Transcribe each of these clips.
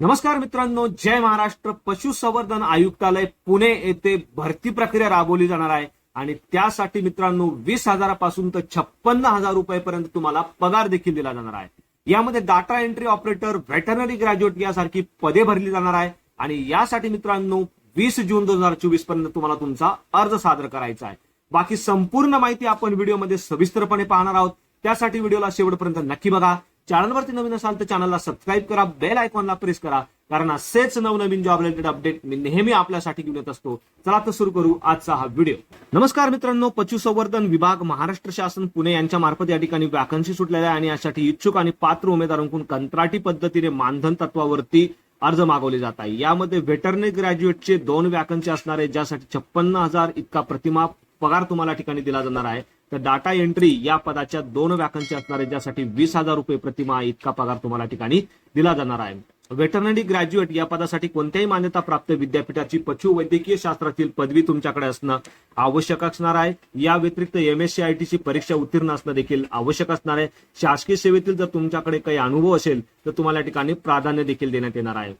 नमस्कार मित्रांनो जय महाराष्ट्र. पशुसंवर्धन आयुक्तालय पुणे येथे भरती प्रक्रिया राबवली जाणार आहे. आणि त्यासाठी मित्रांनो वीस हजारापासून तर छप्पन्न हजार रुपयेपर्यंत तुम्हाला पगार देखील दिला जाणार आहे. यामध्ये data entry operator veterinary graduate यासारखी पदे भरली जाणार आहे. आणि यासाठी मित्रांनो वीस जून दोन हजार चोवीसपर्यंत तुम्हाला तुमचा अर्ज सादर करायचा आहे. बाकी संपूर्ण माहिती आपण व्हिडिओमध्ये सविस्तरपणे पाहणार आहोत. त्यासाठी व्हिडिओला शेवटपर्यंत नक्की बघा. चॅनलवरती नवीन असाल तर चॅनलला सबस्क्राईब करा बेल आयकॉनला प्रेस करा कारण असेच नवनवीन जॉब रिलेटेड अपडेट मी नेहमी आपल्यासाठी घेऊन येत असतो. चला तर सुरू करू आजचा हा व्हिडिओ नमस्कार मित्रांनो पशुसंवर्धन विभाग महाराष्ट्र शासन पुणे यांच्या मार्फत या ठिकाणी वॅकन्सी सुटलेल्या आहे आणि यासाठी इच्छुक आणि पात्र उमेदवारांकडून कंत्राटी पद्धतीने मानधन तत्वावरती अर्ज मागवले जात आहे. यामध्ये व्हेटरनरी ग्रॅज्युएटचे दोन वॅकन्सी असणार आहे ज्यासाठी छप्पन्न हजार इतका प्रतिमा पगार तुम्हाला ठिकाणी दिला जाणार आहे. तर डाटा एंट्री या पदाच्या दोन वॅकन्सी असणार आहे ज्यासाठी वीस हजार रुपये प्रतिमा इतका पगार तुम्हाला ठिकाणी दिला जाणार आहे. व्हेटरनरी ग्रॅज्युएट या पदासाठी कोणत्याही मान्यता प्राप्त विद्यापीठाची पशु वैद्यकीय शास्त्रातील पदवी तुमच्याकडे असणं आवश्यक असणार आहे. या व्यतिरिक्त एम एस सी आय टीची परीक्षा उत्तीर्ण असणं देखील आवश्यक असणार आहे. शासकीय सेवेतील जर तुमच्याकडे काही अनुभव असेल तर तुम्हाला या ठिकाणी प्राधान्य देखील देण्यात येणार आहे.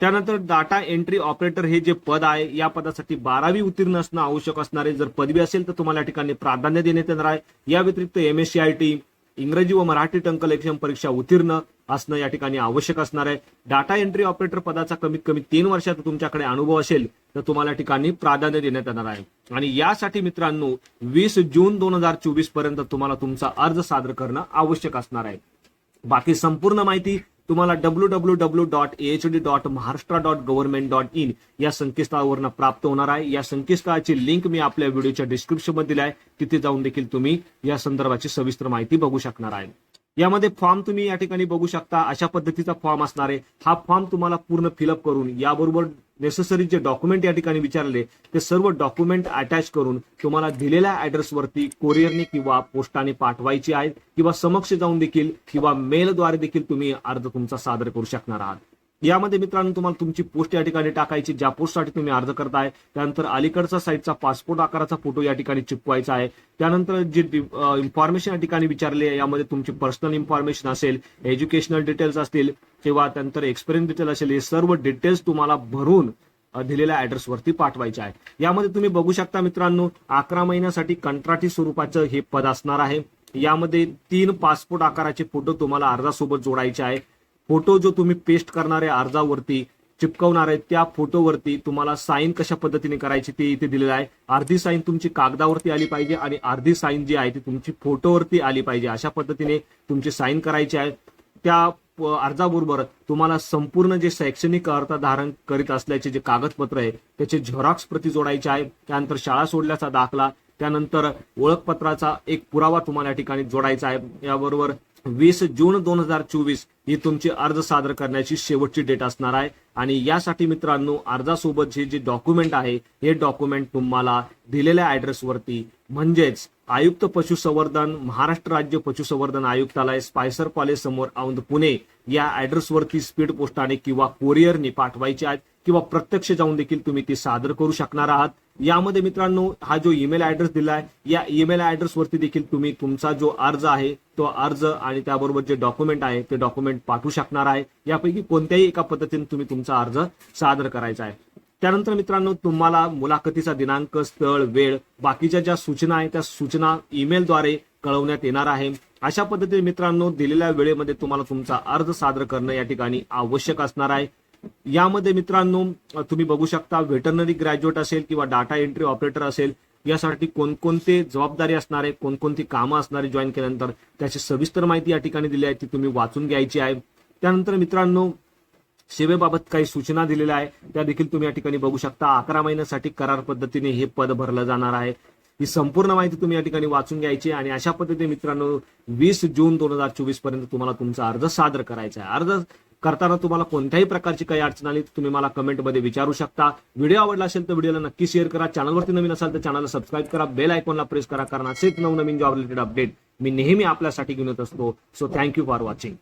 त्यानंतर डाटा एंट्री ऑपरेटर हे जे पद आहे या पदासाठी बारावी उत्तीर्ण असणं आवश्यक असणारे जर पदवी असेल तर तुम्हाला या ठिकाणी प्राधान्य देण्यात येणार आहे. या व्यतिरिक्त M S C I T इंग्रजी व मराठी टंकल लेखन परीक्षा उत्तीर्ण असणं या ठिकाणी आवश्यक असणार आहे. डाटा एंट्री ऑपरेटर पदाचा कमीत कमी तीन वर्षात तुमच्याकडे अनुभव असेल तर तुम्हाला या ठिकाणी प्राधान्य देण्यात येणार आहे. आणि यासाठी मित्रांनो वीस जून दोन हजार चोवीसपर्यंत तुम्हाला तुमचा अर्ज सादर करणं आवश्यक असणार आहे. बाकी संपूर्ण माहिती तुम्हाला W W W dot H D dot Maharashtra dot government dot in या संकेतस्थळावरनं प्राप्त होणार आहे. या संकेतस्थळाची लिंक मी आपल्या व्हिडिओच्या डिस्क्रिप्शनमध्ये दिली आहे. तिथे जाऊन देखील तुम्ही या संदर्भाची सविस्तर माहिती बघू शकणार आहे. यामध्ये फॉर्म तुम्ही या ठिकाणी बघू शकता. अशा पद्धतीचा फॉर्म असणार आहे. हा फॉर्म तुम्हाला पूर्ण फिलअप करून याबरोबर नेसेसरी जे डॉक्युमेंट या ठिकाणी विचारले ते सर्व डॉक्युमेंट अटॅच करून तुम्हाला दिलेल्या ऍड्रेसवरती कोरिअरने किंवा पोस्टाने पाठवायची आहेत किंवा समक्ष जाऊन देखील किंवा मेलद्वारे देखील तुम्ही अर्ज तुमचा सादर करू शकणार आहात. यामध्ये मित्रांनो तुम्हाला तुमची पोस्ट या ठिकाणी टाकायची ज्या पोस्टसाठी तुम्ही अर्ज करताय त्यानंतर अलीकडचा साईडचा पासपोर्ट आकाराचा फोटो या ठिकाणी चिपवायचा आहे. त्यानंतर जे इन्फॉर्मेशन या ठिकाणी विचारले आहे, यामध्ये तुमची पर्सनल इन्फॉर्मेशन असेल एज्युकेशनल डिटेल्स असतील किंवा त्यानंतर एक्सपिरियन्स डिटेल असेल हे सर्व डिटेल्स तुम्हाला भरून दिलेल्या ऍड्रेसवरती पाठवायचे आहे. यामध्ये तुम्ही बघू शकता मित्रांनो अकरा महिन्यासाठी कंत्राटी स्वरूपाचं हे पद असणार आहे. यामध्ये तीन पासपोर्ट आकाराचे फोटो तुम्हाला अर्जासोबत जोडायचे आहे. फोटो जो तुम्ही पेस्ट करणार आहे अर्जावरती चिपकवणार आहे त्या फोटोवरती तुम्हाला साईन कशा पद्धतीने करायची ते इथे दिलेलं आहे. अर्धी साईन तुमची कागदावरती आली पाहिजे आणि अर्धी साईन जी आहे ती तुमची फोटोवरती आली पाहिजे. अशा पद्धतीने तुमची साईन करायची आहे. त्या अर्जाबरोबर तुम्हाला संपूर्ण जे शैक्षणिक अर्थ धारण करीत असल्याचे जे कागदपत्र आहे त्याचे झेरॉक्स प्रती जोडायचे आहे. त्यानंतर शाळा सोडल्याचा दाखला त्यानंतर ओळखपत्राचा एक पुरावा तुम्हाला या ठिकाणी जोडायचा आहे. याबरोबर वीस जून दोन हजार चोवीस ही तुमची अर्ज सादर करण्याची शेवटची डेट असणार आहे. आणि यासाठी मित्रांनो अर्जासोबत जे जे डॉक्युमेंट आहे हे डॉक्युमेंट तुम्हाला दिलेल्या ऍड्रेसवरती म्हणजेच आयुक्त पशुसंवर्धन महाराष्ट्र राज्य पशुसंवर्धन आयुक्तालय स्पायसर कॉलेज समोर औंध पुणे या ऍड्रेसवरती स्पीड पोस्टाने किंवा कोरिअरने पाठवायचे आहेत किंवा प्रत्यक्ष जाऊन देखील तुम्ही ती सादर करू शकणार आहात. यामध्ये मित्रांनो हा जो ईमेल ऍड्रेस दिला आहे या ईमेल ऍड्रेसवरती देखील तुम्ही तुमचा जो अर्ज आहे तो अर्ज आणि त्याबरोबर जे डॉक्युमेंट आहे ते डॉक्युमेंट पाठवू शकणार आहे. यापैकी कोणत्याही एका पद्धतीने तुम्ही तुमचा अर्ज सादर करायचा आहे. त्यानंतर मित्रांनो तुम्हाला मुलाखतीचा दिनांक स्थळ वेळ बाकीच्या ज्या सूचना आहेत त्या सूचना ईमेलद्वारे कळवण्यात येणार आहे. अशा पद्धतीने मित्रांनो दिलेल्या वेळेमध्ये तुम्हाला तुमचा अर्ज सादर करणं या ठिकाणी आवश्यक असणार आहे. यामध्ये मित्रांनो तुम्ही बघू शकता व्हेटरनरी ग्रॅज्युएट असेल किंवा डाटा एंट्री ऑपरेटर असेल यासाठी कोणकोणते जबाबदारी असणारे कोणकोणती कामं असणारे जॉईन केल्यानंतर त्याची सविस्तर माहिती या ठिकाणी दिली आहे ती तुम्ही वाचून घ्यायची आहे. त्यानंतर मित्रांनो सेवेबाबत काही सूचना दिलेल्या आहे त्या देखील तुम्ही या ठिकाणी बघू शकता. अकरा महिन्यासाठी करार पद्धतीने हे पद भरलं जाणार आहे. ही संपूर्ण माहिती तुम्ही या ठिकाणी वाचून घ्यायची आहे. आणि अशा पद्धतीने मित्रांनो वीस जून दोन हजार चोवीसपर्यंत तुम्हाला तुमचा अर्ज सादर करायचा आहे. अर्ज करताना तुम्हाला कोणत्याही प्रकारची काही अडचण आली तुम्ही मला कमेंटमध्ये विचारू शकता. व्हिडिओ आवडला असेल तर व्हिडिओला नक्की शेअर करा. चॅनलवरती नवीन असाल तर चॅनलला सबस्क्राईब करा. बेल आयकॉनला प्रेस करा कारण असेच नवनवीन जॉब रिलेटेड अपडेट मी नेहमी आपल्यासाठी घेऊन येत असतो. So thank you for watching